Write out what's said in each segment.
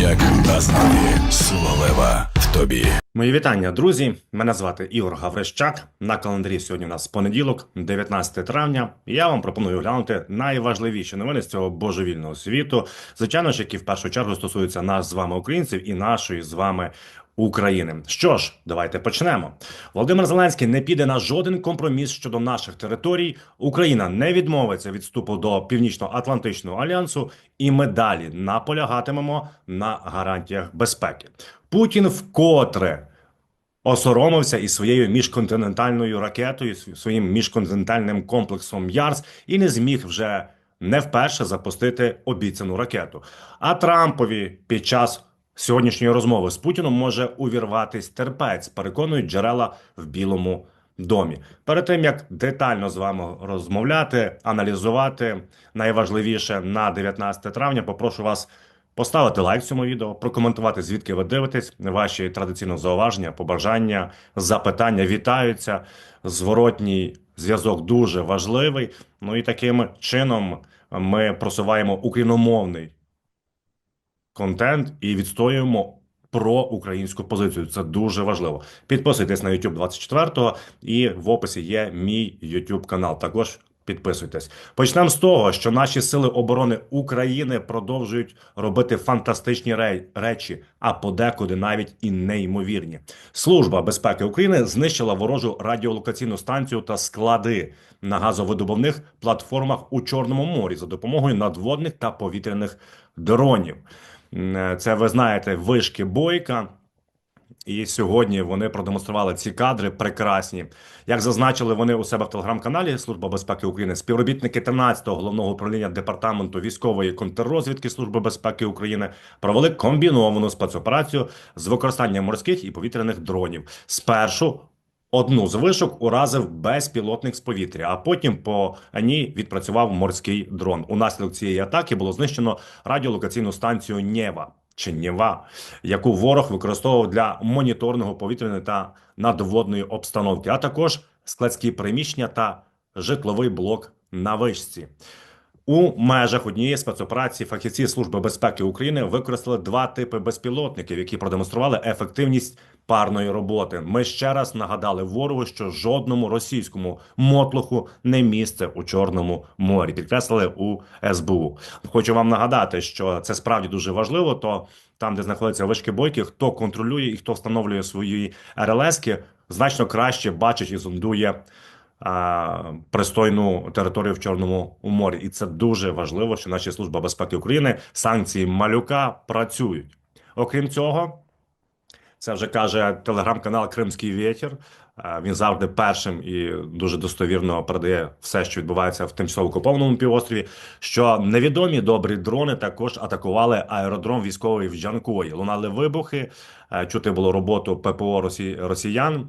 Як назвати слова в тобі. Мої вітання, друзі. Мене звати Ігор Гаврищак. На календарі сьогодні у нас понеділок, 19 травня. Я вам пропоную оглянути найважливіші новини з цього божевільного світу. Звичайно ж, які в першу чергу стосуються нас з вами, українців, і нашої з вами України. Що ж, давайте почнемо. Володимир Зеленський не піде на жоден компроміс щодо наших територій. Україна не відмовиться від вступу до Північно-Атлантичного альянсу, і ми далі наполягатимемо на гарантіях безпеки. Путін вкотре осоромився із своєю міжконтинентальною ракетою, своїм міжконтинентальним комплексом ЯРС і не зміг вже не вперше запустити обіцяну ракету. А Трампові під час сьогоднішньої розмови з Путіном може увірватись терпець, переконують джерела в Білому домі. Перед тим як детально з вами розмовляти, аналізувати найважливіше на 19 травня, попрошу вас поставити лайк цьому відео, прокоментувати, звідки ви дивитесь. Ваші традиційно зауваження, побажання, запитання вітаються. Зворотній зв'язок дуже важливий. Ну і таким чином ми просуваємо україномовний контент і відстоюємо про українську позицію. Це дуже важливо. Підписуйтесь на YouTube 24 і в описі є мій YouTube канал. Також підписуйтесь. Почнемо з того, що наші сили оборони України продовжують робити фантастичні речі, а подекуди навіть і неймовірні. Служба безпеки України знищила ворожу радіолокаційну станцію та склади на газовидобувних платформах у Чорному морі за допомогою надводних та повітряних дронів. М, Це ви знаєте, вишки бойка. І сьогодні вони продемонстрували ці кадри прекрасні. Як зазначили вони у себе в телеграм-каналі Служба безпеки України, співробітники 13-го головного управління департаменту військової контррозвідки Служби безпеки України провели комбіновану спецоперацію з використанням морських і повітряних дронів. Спершу одну з вишок уразив безпілотник з повітря, а потім по ній відпрацював морський дрон. Унаслідок цієї атаки було знищено радіолокаційну станцію Нєва чи Нєва, яку ворог використовував для моніторного повітряної та надводної обстановки, а також складські приміщення та житловий блок на вишці. У межах однієї спецоперації фахівці Служби безпеки України використали два типи безпілотників, які продемонстрували ефективність парної роботи. Ми ще раз нагадали ворогу, що жодному російському мотлоху не місце у Чорному морі. Підкреслили у СБУ. Хочу вам нагадати, що це справді дуже важливо. То там, де знаходяться вишки бойки, хто контролює і хто встановлює свої РЛСки, значно краще бачить і зондує пристойну територію в Чорному морі, і це дуже важливо, що наші служба безпеки України санкції малюка працюють. Окрім цього, це вже каже телеграм-канал Кримський Вєтір. Він завжди першим і дуже достовірно передає все, що відбувається в тимчасово окупованому півострові. Що невідомі добрі дрони також атакували аеродром військовий в Джанкої. Лунали вибухи, чути було роботу ППО Росі... Росіян.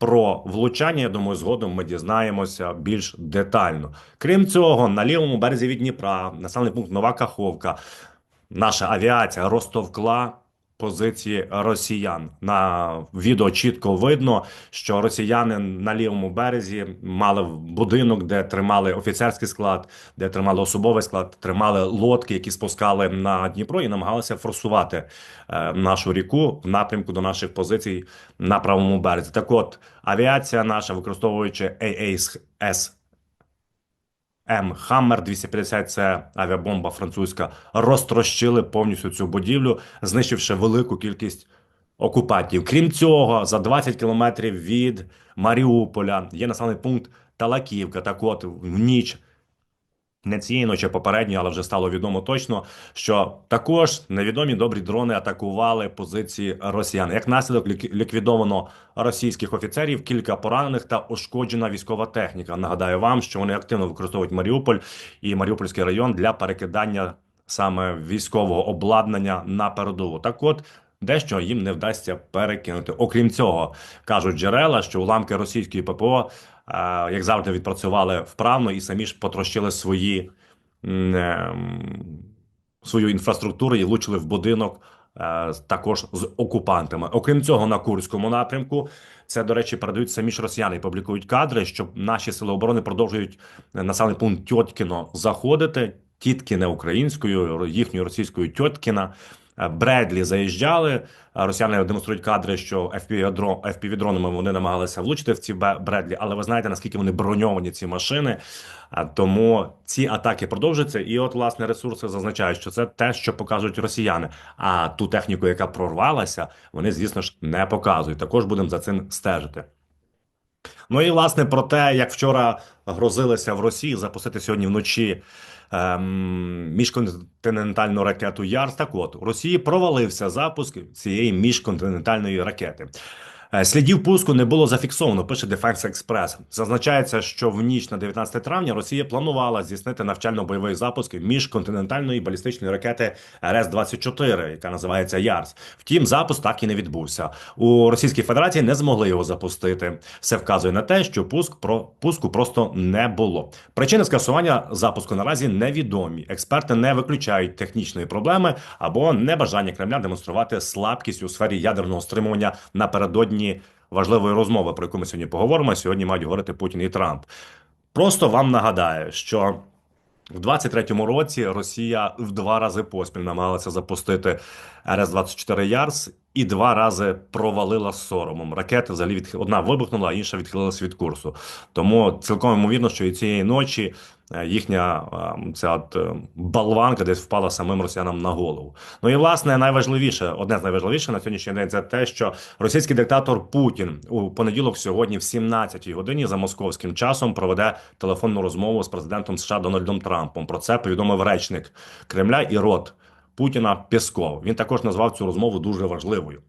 Про влучання, я думаю, згодом ми дізнаємося більш детально. Крім цього, на лівому березі від Дніпра, населений пункт Нова Каховка, наша авіація розтовкла позиції росіян. На відео чітко видно, що росіяни на лівому березі мали будинок, де тримали офіцерський склад, де тримали особовий склад, тримали лодки, які спускали на Дніпро і намагалися форсувати е, нашу ріку в напрямку до наших позицій на правому березі. Так от авіація наша, використовуючи AAS М Хаммер 250 це авіабомба французька, розтрощили повністю цю будівлю, знищивши велику кількість окупантів. Крім цього, за 20 кілометрів від Маріуполя є населений пункт Талаківка. Так от в ніч. Не цієї ночі, а попередньої, але вже стало відомо точно, що також невідомі добрі дрони атакували позиції росіян. Як наслідок лік- ліквідовано російських офіцерів, кілька поранених та ушкоджена військова техніка. Нагадаю вам, що вони активно використовують Маріуполь і Маріупольський район для перекидання саме військового обладнання на передову. Так от. Дещо їм не вдасться перекинути. Окрім цього, кажуть джерела, що уламки російської ППО, е, як завжди, відпрацювали вправно і самі ж потрощили свої ем, свою інфраструктуру і влучили в будинок е, також з окупантами. Окрім цього, на Курському напрямку це, до речі, передають самі ж росіяни публікують кадри, що наші сили оборони продовжують на населений пункт Тьоткіно заходити. Тіткіне українською, їхньою російською Тьоткіна. Е, Бредлі заїжджали. Росіяни демонструють кадри, що FPV-дро- FPV-дронами вони намагалися влучити в ці Бредлі, але ви знаєте наскільки вони броньовані ці машини. Тому ці атаки продовжуються, і от власне ресурси зазначають, що це те, що показують росіяни. А ту техніку, яка прорвалася, вони, звісно ж, не показують. Також будемо за цим стежити. Ну і власне про те, як вчора грозилися в Росії запустити сьогодні вночі ем, міжконтинентальну ракету Ярс. Так от у Росії провалився запуск цієї міжконтинентальної ракети. Е, Слідів пуску не було зафіксовано, пише Defense Express. Зазначається, що в ніч на 19 травня Росія планувала здійснити навчально-бойовий запуск міжконтинентальної балістичної ракети РС-24, яка називається Ярс. Втім, запуск так і не відбувся. У Російській Федерації не змогли його запустити. Все вказує на те, що пуск про пуску просто не було. Причини скасування запуску наразі невідомі. Експерти не виключають технічної проблеми або небажання Кремля демонструвати слабкість у сфері ядерного стримування напередодні важливої розмови, про яку ми сьогодні поговоримо. Сьогодні мають говорити Путін і Трамп. Просто вам нагадаю, що в 23-му році Росія в два рази поспіль намагалася запустити РС-24 Ярс і два рази провалила соромом. Ракети взагалі від... одна вибухнула, а інша відхилилась від курсу. Тому цілком ймовірно, що і цієї ночі їхня е, ця от е, болванка десь впала самим росіянам на голову. Ну і власне найважливіше, одне з найважливіших на сьогоднішній день це те, що російський диктатор Путін у понеділок сьогодні в 17-й годині за московським часом проведе телефонну розмову з президентом США Дональдом Трампом. Про це повідомив речник Кремля і рот Путіна Пєсков. Він також назвав цю розмову дуже важливою.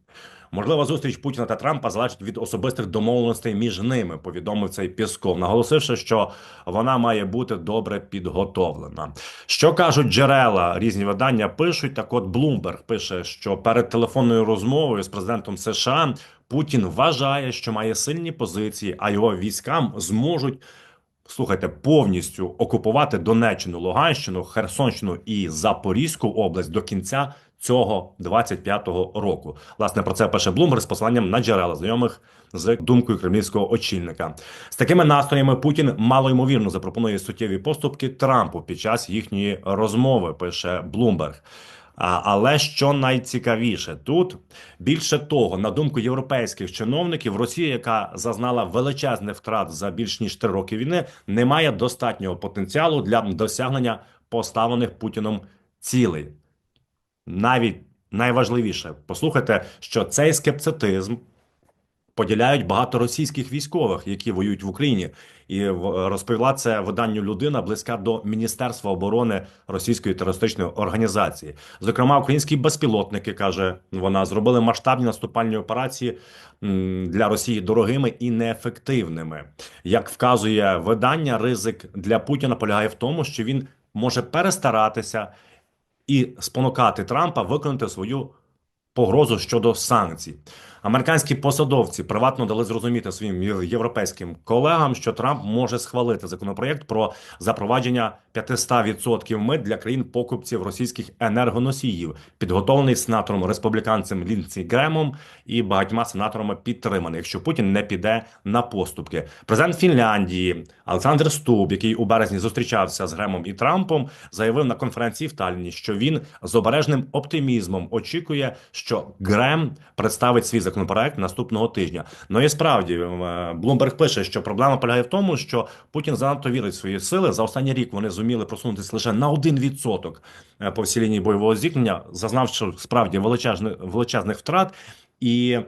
Можлива зустріч Путіна та Трампа залежить від особистих домовленостей між ними, повідомив цей Пєсков, наголосивши, що вона має бути добре підготовлена. Що кажуть джерела, різні видання пишуть. Так, от Блумберг пише, що перед телефонною розмовою з президентом США Путін вважає, що має сильні позиції, а його військам зможуть. Слухайте, повністю окупувати Донеччину, Луганщину, Херсонщину і Запорізьку область до кінця цього 25-го року. Власне про це пише Блумберг з посиланням на джерела знайомих з думкою кремлівського очільника. З такими настроями Путін малоймовірно запропонує суттєві поступки Трампу під час їхньої розмови. Пише Блумберг. Але що найцікавіше тут більше того, на думку європейських чиновників, Росія, яка зазнала величезних втрат за більш ніж три роки війни, не має достатнього потенціалу для досягнення поставлених Путіном цілей. Навіть найважливіше, послухайте, що цей скептицизм поділяють багато російських військових, які воюють в Україні, і розповіла це виданню людина близька до Міністерства оборони Російської терористичної організації. Зокрема, українські безпілотники каже вона зробили масштабні наступальні операції для Росії дорогими і неефективними. Як вказує видання, ризик для Путіна полягає в тому, що він може перестаратися і спонукати Трампа виконати свою погрозу щодо санкцій. Американські посадовці приватно дали зрозуміти своїм європейським колегам, що Трамп може схвалити законопроєкт про запровадження 500% мит для країн покупців російських енергоносіїв, підготовлений сенатором республіканцем Лінці Гремом і багатьма сенаторами підтриманий, якщо Путін не піде на поступки. Президент Фінляндії Олександр Стуб, який у березні зустрічався з Гремом і Трампом, заявив на конференції в Талліні, що він з обережним оптимізмом очікує, що Грем представить свій законопроект наступного тижня. Ну і справді е, Блумберг пише, що проблема полягає в тому, що Путін занадто вірить в свої сили. За останній рік вони зуміли просунутися лише на 1% е, по всій лінії бойового зіткнення, зазнавши справді величезних величезних втрат і.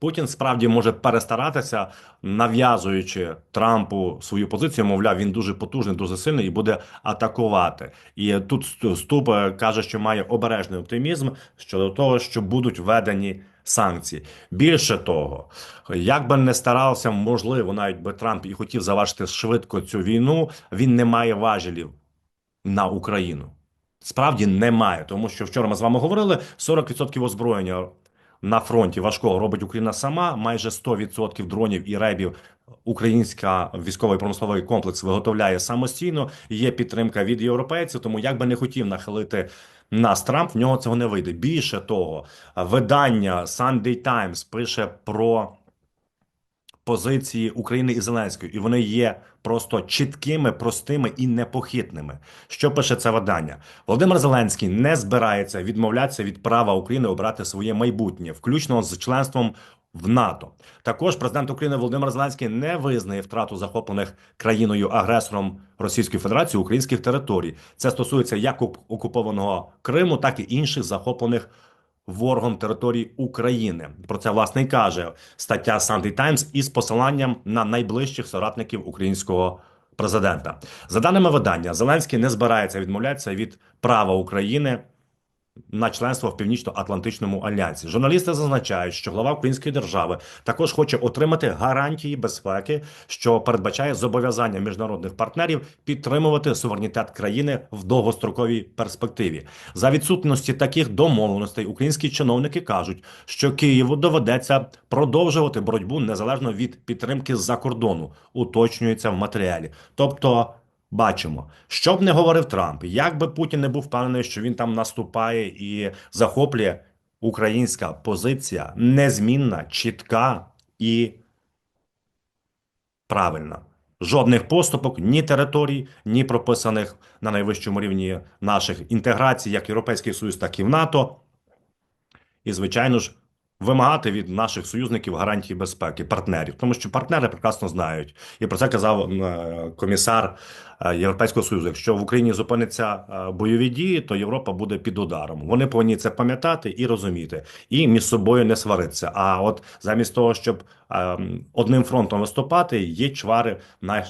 Путін справді може перестаратися, нав'язуючи Трампу свою позицію. Мовляв, він дуже потужний, дуже сильний і буде атакувати. І тут Ступ е, каже, що має обережний оптимізм щодо того, що будуть введені санкції. Більше того, як би не старався, можливо, навіть би Трамп і хотів завершити швидко цю війну, він не має важелів на Україну. Справді немає, тому що вчора ми з вами говорили: 40% озброєння на фронті важкого робить Україна сама. Майже 100% дронів і ребів українська військовий промисловий комплекс виготовляє самостійно. Є підтримка від європейців. Тому як би не хотів нахилити нас Трамп, в нього цього не вийде. Більше того, видання Sunday Times пише про. позиції України і Зеленської, і вони є просто чіткими, простими і непохитними. Що пише це видання? Володимир Зеленський не збирається відмовлятися від права України обрати своє майбутнє, включно з членством в НАТО. Також президент України Володимир Зеленський не визнає втрату захоплених країною агресором Російської Федерації українських територій. Це стосується як окупованого Криму, так і інших захоплених ворогом території України. Про це власне і каже стаття Sunday Times із посиланням на найближчих соратників українського президента. За даними видання, Зеленський не збирається відмовлятися від права України на членство в Північно-Атлантичному альянсі. Журналісти зазначають, що глава української держави також хоче отримати гарантії безпеки, що передбачає зобов'язання міжнародних партнерів підтримувати суверенітет країни в довгостроковій перспективі. За відсутності таких домовленостей українські чиновники кажуть, що Києву доведеться продовжувати боротьбу незалежно від підтримки з-за кордону, уточнюється в матеріалі. Тобто. Бачимо, що б не говорив Трамп, як би Путін не був впевнений, що він там наступає і захоплює українська позиція незмінна, чітка і правильна. Жодних поступок, ні територій, ні прописаних на найвищому рівні наших інтеграцій, як Європейський Союз, так і в НАТО. І, звичайно ж, вимагати від наших союзників гарантії безпеки, партнерів, тому що партнери прекрасно знають, і про це казав е, комісар Європейського союзу. Якщо в Україні зупиняться е, бойові дії, то Європа буде під ударом. Вони повинні це пам'ятати і розуміти, і між собою не сваритися. А от замість того, щоб е, одним фронтом виступати, є чвари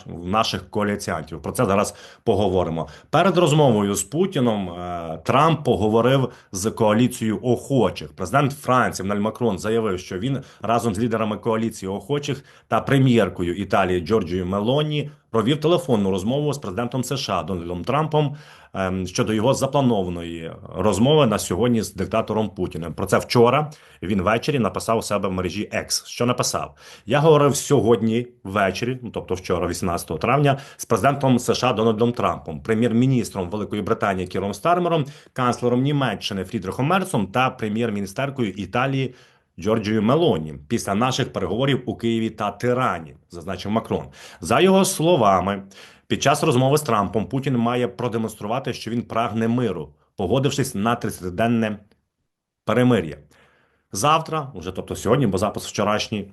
в наших коаліціантів. Про це зараз поговоримо. Перед розмовою з Путіном е, Трамп поговорив з коаліцією охочих. Президент Франції Еммануель Макрон заявив, що він разом з лідерами коаліції охочих та прем'єркою Італії Джорджією Мелоні провів телефонну розмову з президентом США Дональдом Трампом ем, щодо його запланованої розмови на сьогодні з диктатором Путіним. Про це вчора він ввечері написав у себе в мережі X. Що написав? Я говорив сьогодні ввечері, ну тобто вчора, 18 травня, з президентом США Дональдом Трампом, прем'єр-міністром Великої Британії Кіром Стармером, канцлером Німеччини Фрідрихом Мерцом та прем'єр-міністеркою Італії. Джорджією Мелоні після наших переговорів у Києві та Тирані, зазначив Макрон. За його словами, під час розмови з Трампом Путін має продемонструвати, що він прагне миру, погодившись на 30-денне перемир'я. Завтра, уже тобто сьогодні, бо запис вчорашній,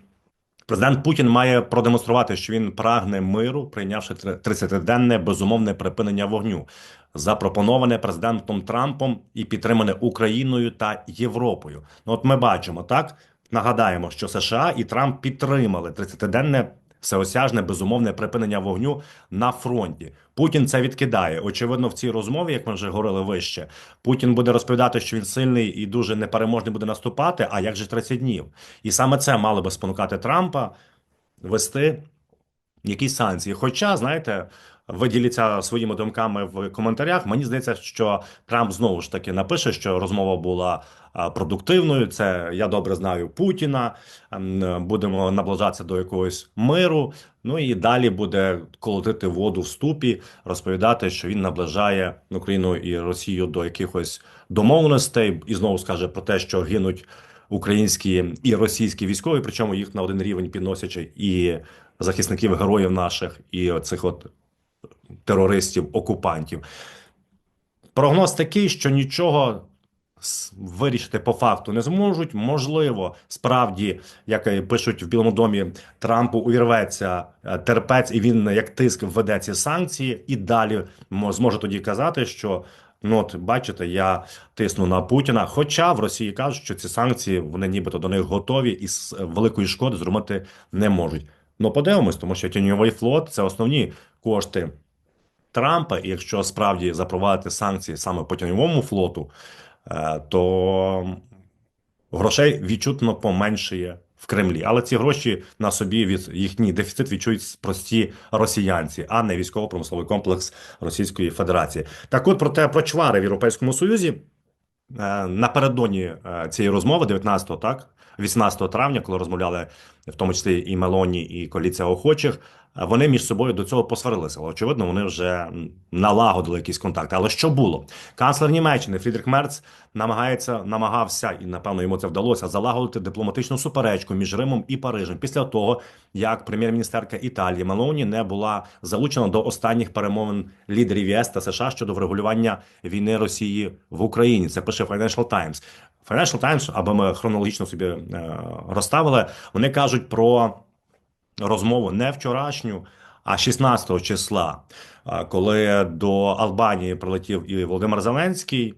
президент Путін має продемонструвати, що він прагне миру, прийнявши 30-денне безумовне припинення вогню, запропоноване президентом Трампом і підтримане Україною та Європою. Ну, от ми бачимо так. Нагадаємо, що США і Трамп підтримали 30-денне всеосяжне безумовне припинення вогню на фронті. Путін це відкидає. Очевидно, в цій розмові, як ми вже говорили вище, Путін буде розповідати, що він сильний і дуже непереможний буде наступати. А як же 30 днів? І саме це мало би спонукати Трампа вести якісь санкції. Хоча, знаєте, ви діліться своїми думками в коментарях. Мені здається, що Трамп знову ж таки напише, що розмова була продуктивною. Це я добре знаю Путіна. ем, Будемо наближатися до якогось миру. Ну і далі буде колотити воду в ступі, розповідати, що він наближає Україну і Росію до якихось домовленостей, і знову скаже про те, що гинуть українські і російські військові, причому їх на один рівень підносячи і захисників героїв наших, і цих от терористів, окупантів. Прогноз такий, що нічого вирішити по факту не зможуть. Можливо, справді, як пишуть в Білому домі, Трампу увірветься е, терпець, і він як тиск введе ці санкції, і далі зможе тоді казати, що. Ну, от бачите, я тисну на Путіна. Хоча в Росії кажуть, що ці санкції вони нібито до них готові і з великої шкоди зробити не можуть. Ну, подивимось, тому що тіньовий флот це основні кошти Трампа. І якщо справді запровадити санкції саме по тіньовому флоту, е, то грошей відчутно поменшає в Кремлі. Але ці гроші на собі від їхній дефіцит відчують прості росіянці, а не військово-промисловий комплекс Російської Федерації. Так от про те про чвари в Європейському Союзі. Е, Напередодні е, цієї розмови, 19-го, так 18 травня, коли розмовляли в тому числі і Мелоні, і коаліція охочих. Вони між собою до цього посварилися. Очевидно, вони вже налагодили якісь контакти. Але що було? Канцлер Німеччини Фрідріх Мерц намагається намагався, і напевно йому це вдалося залагодити дипломатичну суперечку між Римом і Парижем після того, як прем'єр-міністерка Італії Мелоні не була залучена до останніх перемовин лідерів ЄС та США щодо врегулювання війни Росії в Україні. Це пише Financial Times. Financial Times, аби ми хронологічно собі е, розставили, вони кажуть про розмову не вчорашню, а 16 числа, коли до Албанії прилетів і Володимир Зеленський.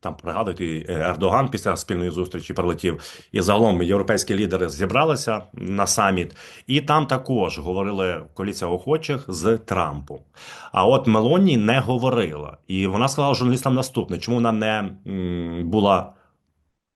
Там пригадуєте, і Ердоган після спільної зустрічі прилетів, і загалом європейські лідери зібралися на саміт, і там також говорили коаліція охочих з Трампом. А от Мелоні не говорила, і вона сказала журналістам наступне, чому вона не була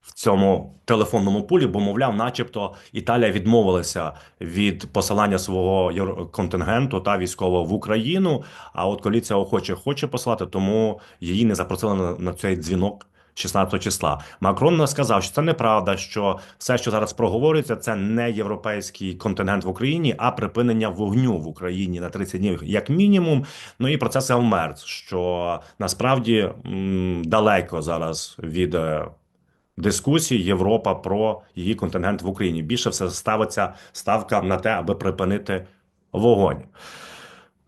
в цьому телефонному пулі, бо, мовляв, начебто Італія відмовилася від посилання свого контингенту та військового в Україну. А от коаліція охочих хоче посилати, тому її не запросили на, на цей дзвінок. 16 числа Макрон сказав, що це неправда, що все, що зараз проговорюється, це не європейський контингент в Україні, а припинення вогню в Україні на 30 днів, як мінімум. Ну і про це сказав що насправді м, далеко зараз від е, дискусії Європа про її контингент в Україні. Більше все ставиться ставка на те, аби припинити вогонь.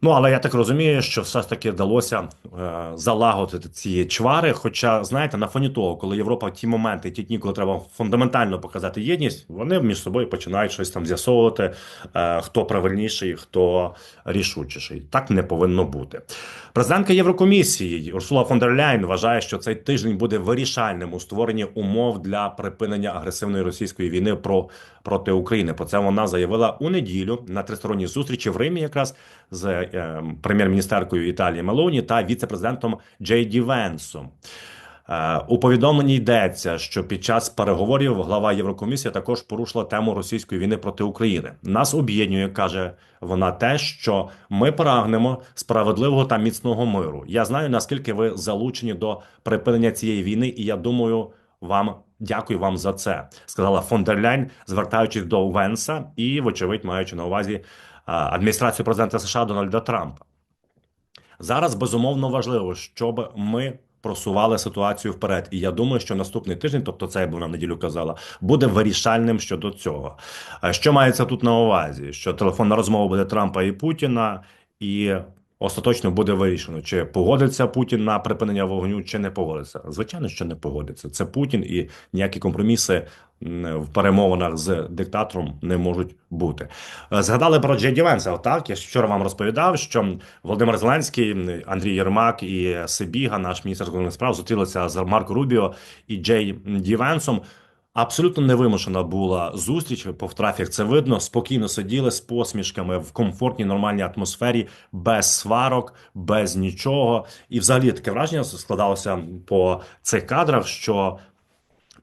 Ну, але я так розумію, що все ж таки вдалося е, залагодити ці чвари. Хоча, знаєте, на фоні того, коли Європа в ті моменти, ті дні, коли треба фундаментально показати єдність, вони між собою починають щось там з'ясовувати, е, хто правильніший, хто рішучіший. Так не повинно бути. Президентка Єврокомісії Урсула фон дер Ляйн вважає, що цей тиждень буде вирішальним у створенні умов для припинення агресивної російської війни про проти України. Про це вона заявила у неділю на тристоронній зустрічі в Римі, якраз з е, прем'єр-міністеркою Італії Мелоні та віце-президентом Джей Ді Венсом. Е, У повідомленні йдеться, що під час переговорів глава Єврокомісії також порушила тему російської війни проти України. Нас об'єднує, каже вона, те, що ми прагнемо справедливого та міцного миру. Я знаю наскільки ви залучені до припинення цієї війни, і я думаю, вам дякую вам за це, сказала фон дер Ляйн, звертаючись до Венса і, вочевидь, маючи на увазі е, адміністрацію президента США Дональда Трампа. Зараз безумовно важливо, щоб ми просували ситуацію вперед. І я думаю, що наступний тиждень, тобто це я б на неділю казала, буде вирішальним щодо цього. Що мається тут на увазі? Що телефонна розмова буде Трампа і Путіна, і остаточно буде вирішено, чи погодиться Путін на припинення вогню, чи не погодиться. Звичайно, що не погодиться. Це Путін, і ніякі компроміси в перемовинах з диктатором не можуть бути. Е, Згадали про Джей Венса. Так, я вчора вам розповідав, що Володимир Зеленський, Андрій Єрмак і Сибіга, наш міністр закордонних справ, зустрілися з Марко Рубіо і Джей Ді Венсом. Абсолютно невимушена була зустріч. По трафік це видно. Спокійно сиділи з посмішками в комфортній нормальній атмосфері, без сварок, без нічого. І взагалі таке враження складалося по цих кадрах, що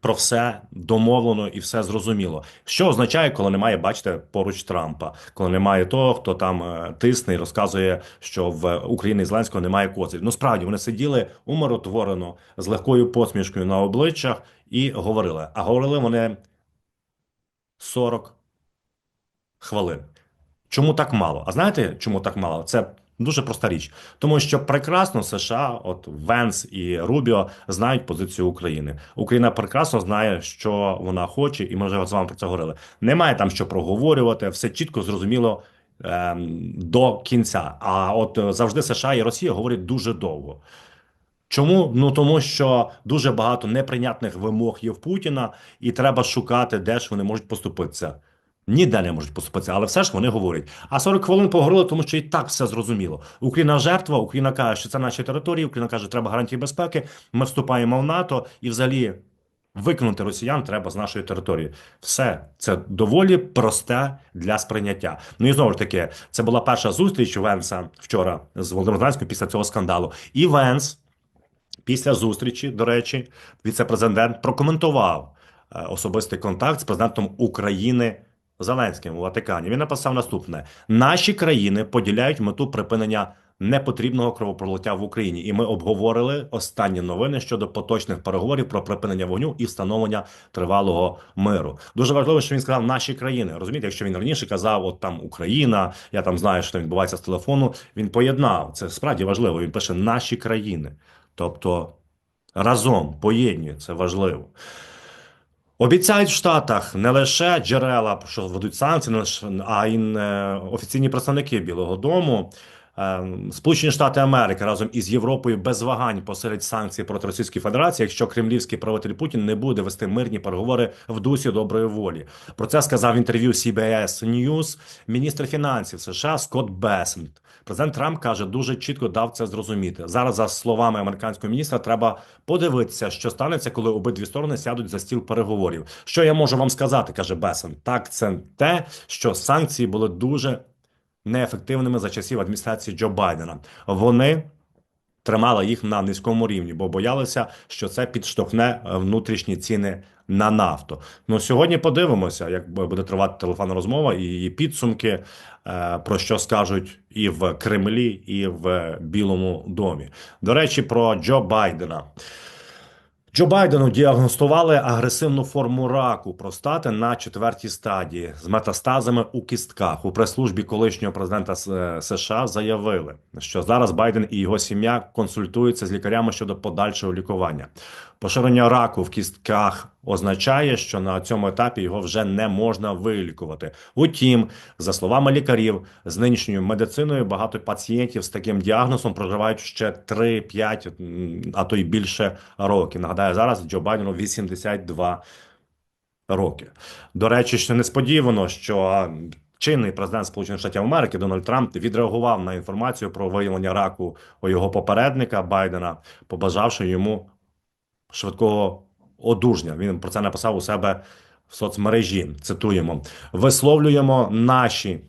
про все домовлено і все зрозуміло. Що означає, коли немає, бачите, поруч Трампа, коли немає того, хто там е, тисне і розказує, що в Україні і Зеленського немає козирів. Ну справді вони сиділи умиротворено з легкою посмішкою на обличчях і говорили. А говорили вони 40 хвилин. Чому так мало? А знаєте, чому так мало? Це дуже проста річ. Тому що прекрасно США, от Венс і Рубіо, знають позицію України. Україна прекрасно знає, що вона хоче, і ми вже з вами про це говорили. Немає там що проговорювати, все чітко зрозуміло ем, до кінця. А от е, завжди США і Росія говорять дуже довго. Чому? Ну тому що дуже багато неприйнятних вимог є в Путіна, і треба шукати, де ж вони можуть поступитися. Ніде не можуть поступитися, але все ж вони говорять. А 40 хвилин поговорили, тому що і так все зрозуміло. Україна жертва, Україна каже, що це наші території. Україна каже, що треба гарантії безпеки. Ми вступаємо в НАТО і взагалі викинути росіян треба з нашої території. Все це доволі просте для сприйняття. Ну і знову ж таки, це була перша зустріч Венса вчора з Володимиром Зеленським після цього скандалу. І Венс після зустрічі, до речі, віце-президент прокоментував е, особистий контакт з президентом України Зеленським у Ватикані. Він написав наступне: наші країни поділяють мету припинення непотрібного кровопролиття в Україні. І ми обговорили останні новини щодо поточних переговорів про припинення вогню і встановлення тривалого миру. Дуже важливо, що він сказав наші країни. Розумієте, якщо він раніше казав, от там Україна, я там знаю, що відбувається з телефону. Він поєднав це справді важливо. Він пише наші країни, тобто разом поєднує це важливо. Обіцяють в Штатах не лише джерела, що ведуть санкції, а й е, офіційні представники Білого Дому. Е, Сполучені Штати Америки разом із Європою без вагань посилять санкції проти Російської Федерації, якщо кремлівський правитель Путін не буде вести мирні переговори в дусі доброї волі. Про це сказав в інтерв'ю CBS News міністр фінансів США Скотт Бесент. Президент Трамп каже, дуже чітко дав це зрозуміти. Зараз, за словами американського міністра, треба подивитися, що станеться, коли обидві сторони сядуть за стіл переговорів. Що я можу вам сказати, каже Бесен. Так, це те, що санкції були дуже неефективними за часів адміністрації Джо Байдена. Вони тримали їх на низькому рівні, бо боялися, що це підштовхне е, внутрішні ціни на нафту. Ну сьогодні подивимося, як буде тривати телефонна розмова і її підсумки, е, про що скажуть і в Кремлі, і в Білому домі. До речі, про Джо Байдена. Джо Байдену діагностували агресивну форму раку простати на четвертій стадії з метастазами у кістках. У прес-службі колишнього президента США заявили, що зараз Байден і його сім'я консультуються з лікарями щодо подальшого лікування. Поширення раку в кістках означає, що на цьому етапі його вже не можна вилікувати. Утім, за словами лікарів, з нинішньою медициною багато пацієнтів з таким діагнозом проживають ще 3-5, а то й більше років. Нагадаю, зараз Джо Байдену 82 роки. До речі, ще несподівано, що чинний президент Сполучених Штатів Америки Дональд Трамп відреагував на інформацію про виявлення раку у його попередника Байдена, побажавши йому швидкого одужання. Він про це написав у себе в соцмережі. Цитуємо: висловлюємо наші.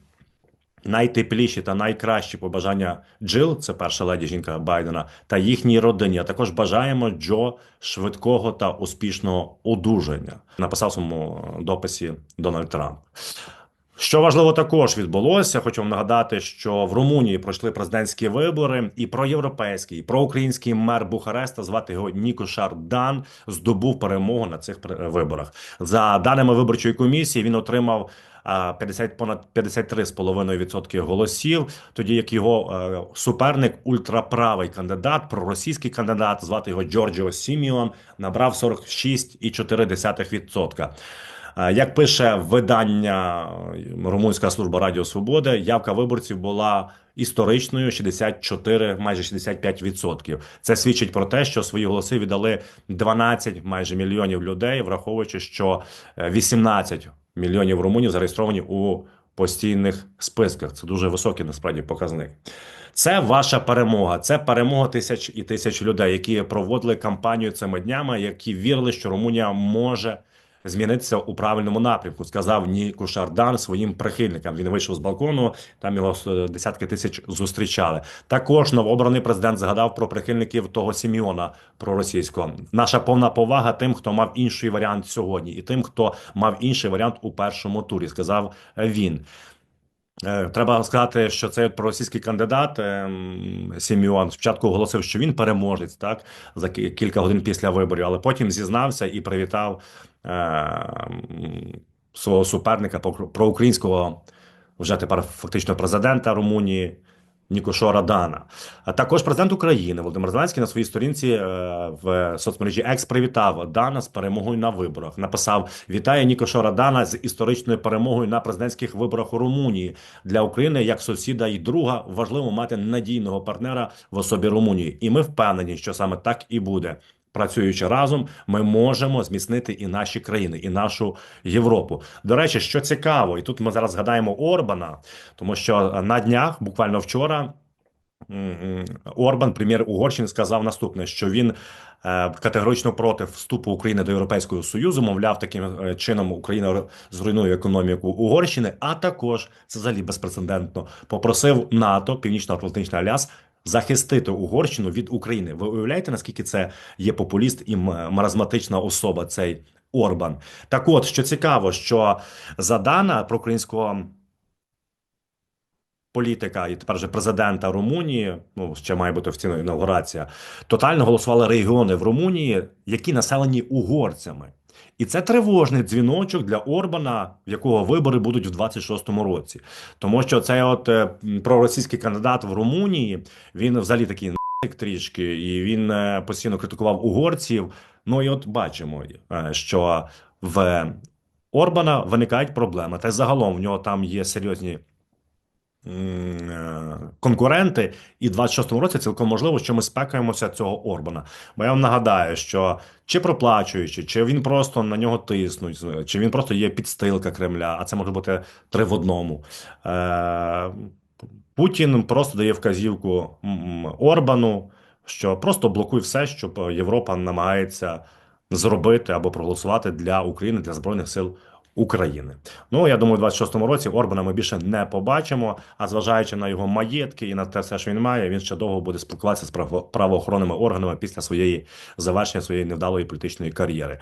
Найтепліші та найкращі побажання Джил, це перша леді жінка Байдена, та їхній родині. А також бажаємо Джо швидкого та успішного одужання. Написав своєму дописі Дональд Трамп. Що важливо також відбулося, хочу вам нагадати, що в Румунії пройшли президентські вибори, і проєвропейський, і проукраїнський мер Бухареста, звати його Нікошар Дан, здобув перемогу на цих виборах. За даними виборчої комісії, він отримав а, 50, понад 53,5% голосів, тоді як його е, суперник, ультраправий кандидат, проросійський кандидат, звати його Джорджіо Сіміон, набрав 46,4%. Е, Як пише видання е, Румунська служба Радіо Свобода, явка виборців була історичною 64, майже 65%. Це свідчить про те, що свої голоси віддали 12 майже мільйонів людей, враховуючи, що е, 18 мільйонів румунів зареєстровані у постійних списках. Це дуже високий насправді показник. Це ваша перемога. Це перемога тисяч і тисяч людей, які проводили кампанію цими днями, які вірили, що Румунія може змінитися у правильному напрямку. Сказав Ніку Шардан своїм прихильникам. Він вийшов з балкону, там його е, десятки тисяч зустрічали. Також новообраний президент згадав про прихильників того Сіміона проросійського. Наша повна повага тим, хто мав інший варіант сьогодні, і тим, хто мав інший варіант у першому турі. Сказав він. Е, Треба сказати, що цей проросійський кандидат ем, Сіміон спочатку оголосив, що він переможець, так за кілька годин після виборів, але потім зізнався і привітав свого суперника про- проукраїнського вже тепер фактично президента Румунії. Нікошора Дана. А також президент України Володимир Зеленський на своїй сторінці е, в соцмережі Екс привітав Дана з перемогою на виборах. Написав: Вітає Нікошора Дана з історичною перемогою на президентських виборах у Румунії для України як сусіда і друга. Важливо мати надійного партнера в особі Румунії. І ми впевнені, що саме так і буде. Працюючи разом, ми можемо зміцнити і наші країни, і нашу Європу. До речі, що цікаво, і тут ми зараз згадаємо Орбана, тому що на днях, буквально вчора, Орбан, прем'єр Угорщини, сказав наступне: що він е, категорично проти вступу України до Європейського Союзу. Мовляв, таким е, чином Україна зруйнує економіку Угорщини. А також це взагалі безпрецедентно попросив НАТО, Північно-Атлантичний Альянс. Захистити Угорщину від України. Ви уявляєте, наскільки це є популіст і маразматична особа, цей Орбан? Так от, що цікаво, що за Дана про українського політика і тепер вже президента Румунії, ну ще має бути офіційна інаугурація, тотально голосували регіони в Румунії, які населені угорцями. І це тривожний дзвіночок для Орбана, в якого вибори будуть в 26-му році. Тому що цей от е, проросійський кандидат в Румунії, він взагалі такий трішки, і він е, постійно критикував угорців. Ну і от бачимо, е, що в Орбана виникають проблеми. Та й загалом в нього там є серйозні конкуренти, і в 26-му році цілком можливо, що ми спекаємося цього Орбана. Бо я вам нагадаю, що чи проплачуючи, чи він просто на нього тиснуть, чи він просто є підстилка Кремля, а це може бути три в одному. Е, Путін просто дає вказівку Орбану, що просто блокуй все, що Європа намагається зробити або проголосувати для України, для Збройних сил України. Ну я думаю, у 26-му році Орбана ми більше не побачимо. А зважаючи на його маєтки і на те, все, що він має, він ще довго буде спілкуватися з право- правоохоронними органами після своєї завершення своєї невдалої політичної кар'єри.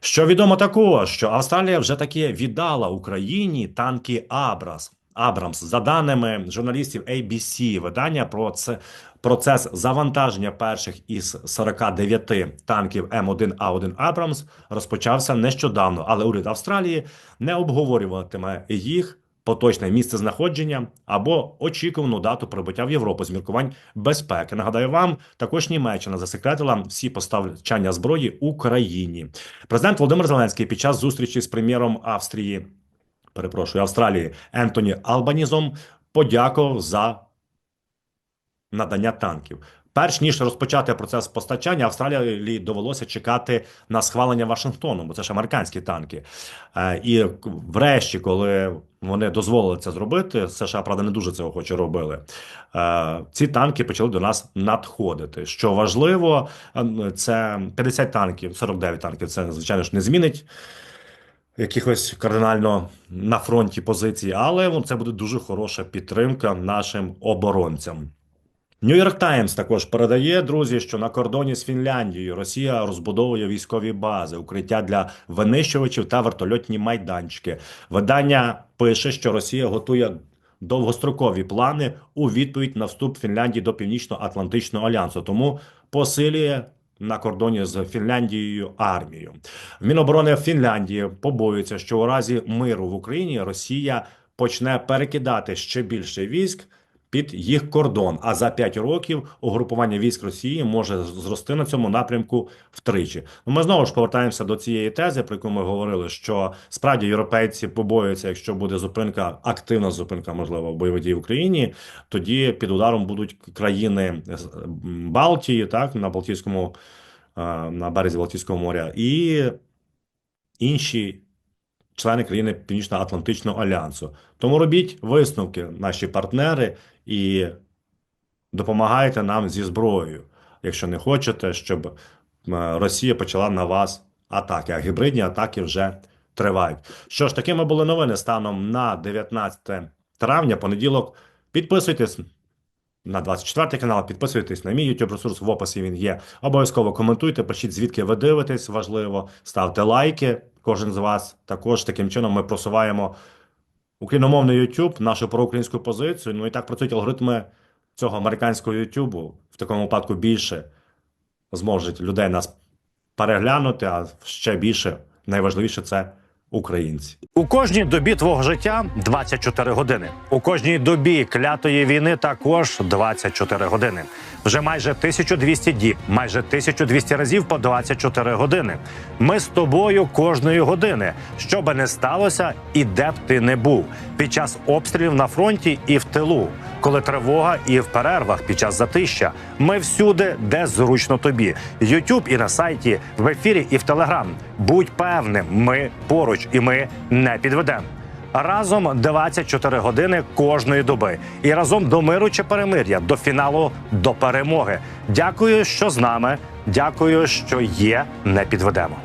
Що відомо також, що Австралія вже таки віддала Україні танки Абрас. Абрамс, за даними журналістів ABC, видання про це процес завантаження перших із 49 танків М1А1 Абрамс розпочався нещодавно, але уряд Австралії не обговорюватиме їх поточне місце знаходження або очікувану дату прибуття в Європу з міркувань безпеки. Нагадаю вам, також Німеччина засекретила всі поставчання зброї Україні. Президент Володимир Зеленський під час зустрічі з прем'єром Австрії, перепрошую, Австралії Ентоні Албанізом подякував за надання танків. Перш ніж розпочати процес постачання, Австралії довелося чекати на схвалення Вашингтону, бо це ж американські танки. Е, І врешті, коли вони дозволили це зробити, США правда не дуже це охоче робили. е, Ці танки почали до нас надходити. Що важливо, е, це 50 танків, 49 танків. Це звичайно ж не змінить якихось кардинально на фронті позиції, але ну, це буде дуже хороша підтримка нашим оборонцям. Нью-Йорк Таймс також передає, друзі, що на кордоні з Фінляндією Росія розбудовує військові бази, укриття для винищувачів та вертольотні майданчики. Видання пише, що Росія готує довгострокові плани у відповідь на вступ Фінляндії до Північно-Атлантичного альянсу. Тому посилює на кордоні з Фінляндією армію. Міноборони Фінляндії побоюється, що у разі миру в Україні Росія почне перекидати ще більше військ під їх кордон. А за 5 років угрупування військ Росії може зрости на цьому напрямку втричі. Ну, ми знову ж повертаємося до цієї тези, про яку ми говорили, що справді європейці побоюються, якщо буде зупинка, активна зупинка, можливо, бойових дій в Україні, тоді під ударом будуть країни Балтії, так на Балтійському е, на березі Балтійського моря, і інші члени країни Північно-Атлантичного альянсу. Тому робіть висновки, наші партнери, і допомагайте нам зі зброєю, якщо не хочете, щоб е, Росія почала на вас атаки, а гібридні атаки вже тривають. Що ж, такими були новини станом на 19 травня, понеділок. Підписуйтесь на 24 канал, підписуйтесь на мій YouTube ресурс, в описі він є. Обов'язково коментуйте, пишіть звідки ви дивитесь, важливо. Ставте лайки, кожен з вас. Також таким чином ми просуваємо україномовний YouTube, нашу проукраїнську позицію. Ну і так працюють алгоритми цього американського YouTube. В такому випадку більше зможуть людей нас переглянути, а ще більше, найважливіше це українці. У кожній добі твого життя 24 години. У кожній добі клятої війни також 24 години. Вже майже 1200 діб, майже 1200 разів по 24 години. Ми з тобою кожної години, що би не сталося, і де б ти не був під час обстрілів на фронті і в тилу, коли тривога і в перервах під час затища. Ми всюди, де зручно тобі. Ютуб і на сайті, в ефірі і в Телеграм. Будь певним, ми поруч і ми не підведемо. Разом 24 години кожної доби. І разом до миру чи перемир'я, до фіналу, до перемоги. Дякую, що з нами. Дякую, що є. Не підведемо.